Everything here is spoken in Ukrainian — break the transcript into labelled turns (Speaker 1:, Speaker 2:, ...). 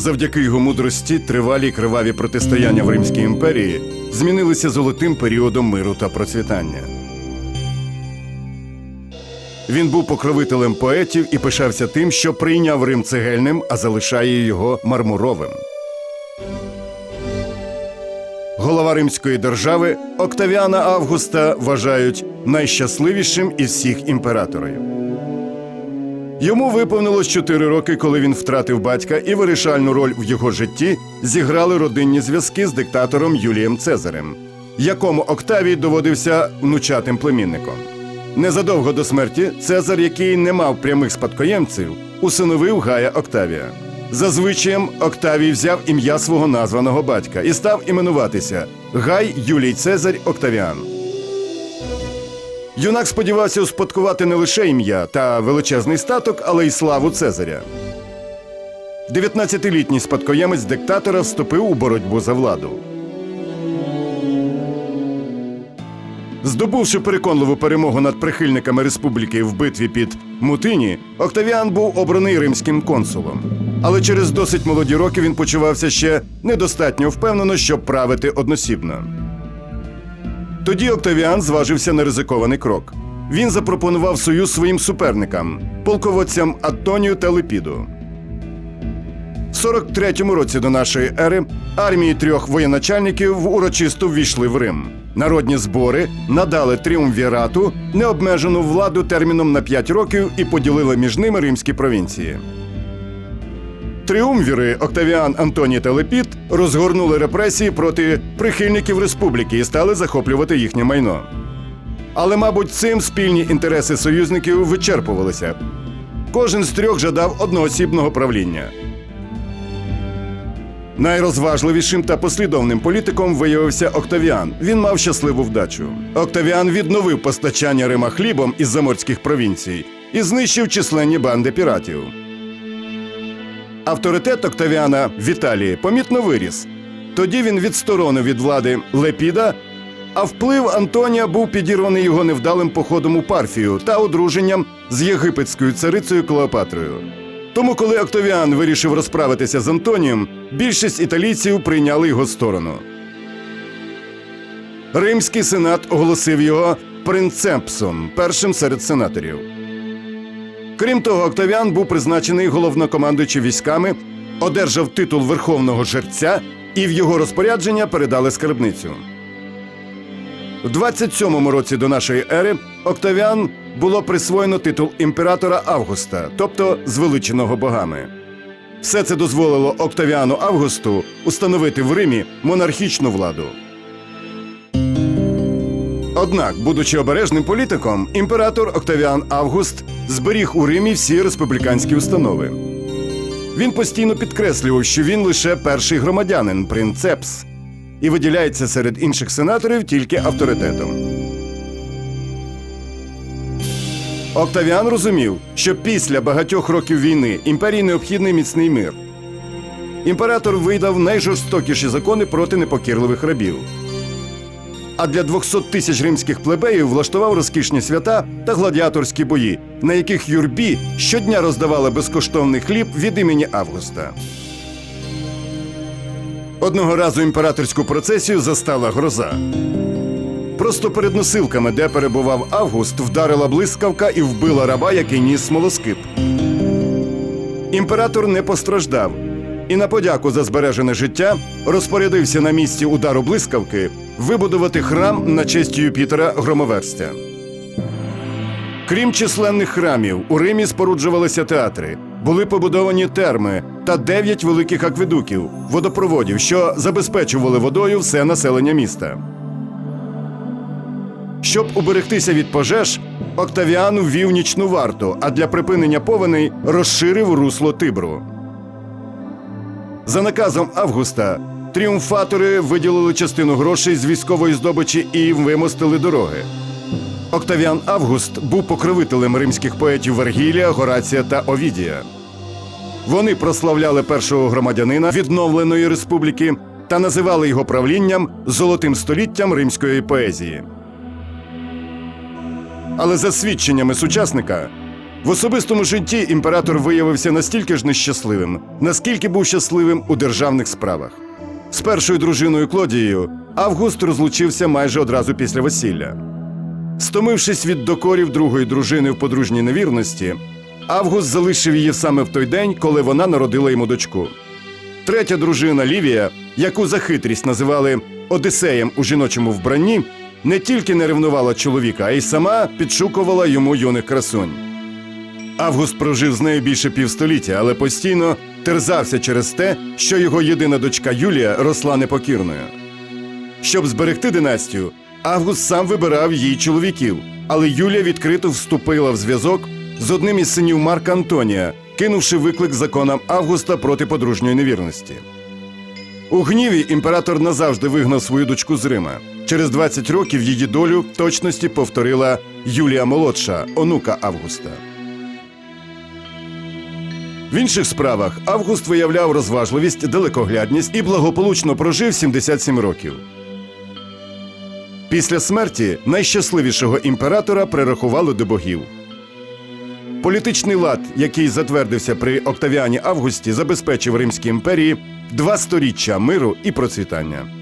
Speaker 1: Завдяки його мудрості тривалі криваві протистояння в Римській імперії змінилися золотим періодом миру та процвітання. Він був покровителем поетів і пишався тим, що прийняв Рим цегельним, а залишає його мармуровим. Голова Римської держави Октавіана Августа вважають найщасливішим із всіх імператорів. Йому виповнилось 4 роки, коли він втратив батька, і вирішальну роль в його житті зіграли родинні зв'язки з диктатором Юлієм Цезарем, якому Октавій доводився внучатим племінником. Незадовго до смерті Цезар, який не мав прямих спадкоємців, усиновив Гая Октавія. За Октавій взяв ім'я свого названого батька і став іменуватися Гай Юлій Цезарь Октавіан. Юнак сподівався успадкувати не лише ім'я та величезний статок, але й славу Цезаря. 19-літній спадкоємець диктатора вступив у боротьбу за владу. Здобувши переконливу перемогу над прихильниками республіки в битві під Мутині, Октавіан був обраний римським консулом. Але через досить молоді роки він почувався ще недостатньо впевнено, щоб правити односібно. Тоді Октавіан зважився на ризикований крок. Він запропонував союз своїм суперникам, полководцям Антонію та Лепіду. В 43-му році до нашої ери армії трьох воєначальників урочисто ввійшли в Рим. Народні збори надали тріумвірату необмежену владу терміном на 5 років і поділили між ними римські провінції. Тріумвіри Октавіан Антоній та Лепіт розгорнули репресії проти прихильників республіки і стали захоплювати їхнє майно. Але, мабуть, цим спільні інтереси союзників вичерпувалися. Кожен з трьох жадав одноосібного правління. Найрозважливішим та послідовним політиком виявився Октавіан. Він мав щасливу вдачу. Октавіан відновив постачання Рима хлібом із заморських провінцій і знищив численні банди піратів. Авторитет Октавіана в Італії помітно виріс. Тоді він відсторонив від влади Лепіда, а вплив Антонія був підірваний його невдалим походом у Парфію та одруженням з єгипетською царицею Клеопатрою. Тому, коли Октавіан вирішив розправитися з Антонієм, більшість італійців прийняли його сторону. Римський сенат оголосив його принцепсом, першим серед сенаторів. Крім того, Октавіан був призначений головнокомандуючим військами, одержав титул верховного жерця і в його розпорядження передали скарбницю. У 27-му році до нашої ери Октавіан було присвоєно титул імператора Августа, тобто звеличеного богами. Все це дозволило Октавіану Августу установити в Римі монархічну владу. Однак, будучи обережним політиком, імператор Октавіан Август зберіг у Римі всі республіканські установи. Він постійно підкреслював, що він лише перший громадянин принцепс і виділяється серед інших сенаторів тільки авторитетом. Октавіан розумів, що після багатьох років війни імперії необхідний міцний мир. Імператор видав найжорстокіші закони проти непокірливих рабів. А для 200 тисяч римських плебеїв влаштував розкішні свята та гладіаторські бої, на яких юрбі щодня роздавали безкоштовний хліб від імені Августа. Одного разу імператорську процесію застала гроза. Просто перед носилками, де перебував Август, вдарила блискавка і вбила раба, який ніс смолоскип. Імператор не постраждав і на подяку за збережене життя розпорядився на місці удару блискавки вибудувати храм на честь Юпітера Громоверстя. Крім численних храмів, у Римі споруджувалися театри, були побудовані терми та дев'ять великих акведуків, водопроводів, що забезпечували водою все населення міста. Щоб уберегтися від пожеж, Октавіан ввів нічну варту, а для припинення повеней розширив русло Тибру. За наказом Августа тріумфатори виділили частину грошей з військової здобичі і вимостили дороги. Октавіан Август був покровителем римських поетів Вергілія, Горація та Овідія. Вони прославляли першого громадянина відновленої республіки та називали його правлінням золотим століттям римської поезії. Але за свідченнями сучасника, В особистому житті імператор виявився настільки ж нещасливим, наскільки був щасливим у державних справах. З першою дружиною Клодією Август розлучився майже одразу після весілля. Стомившись від докорів другої дружини в подружній невірності, Август залишив її саме в той день, коли вона народила йому дочку. Третя дружина Лівія, яку за хитрість називали Одисеєм у жіночому вбранні, не тільки не ревнувала чоловіка, а й сама підшукувала йому юних красунь. Август прожив з нею більше півстоліття, але постійно терзався через те, що його єдина дочка Юлія росла непокірною. Щоб зберегти династію, Август сам вибирав їй чоловіків, але Юлія відкрито вступила в зв'язок з одним із синів Марка Антонія, кинувши виклик законам Августа проти подружньої невірності. У гніві імператор назавжди вигнав свою дочку з Рима. Через 20 років її долю в точності повторила Юлія Молодша, онука Августа. В інших справах Август виявляв розважливість, далекоглядність і благополучно прожив 77 років. Після смерті найщасливішого імператора прирахували до богів. Політичний лад, який затвердився при Октавіані Августі, забезпечив Римській імперії два сторіччя миру і процвітання.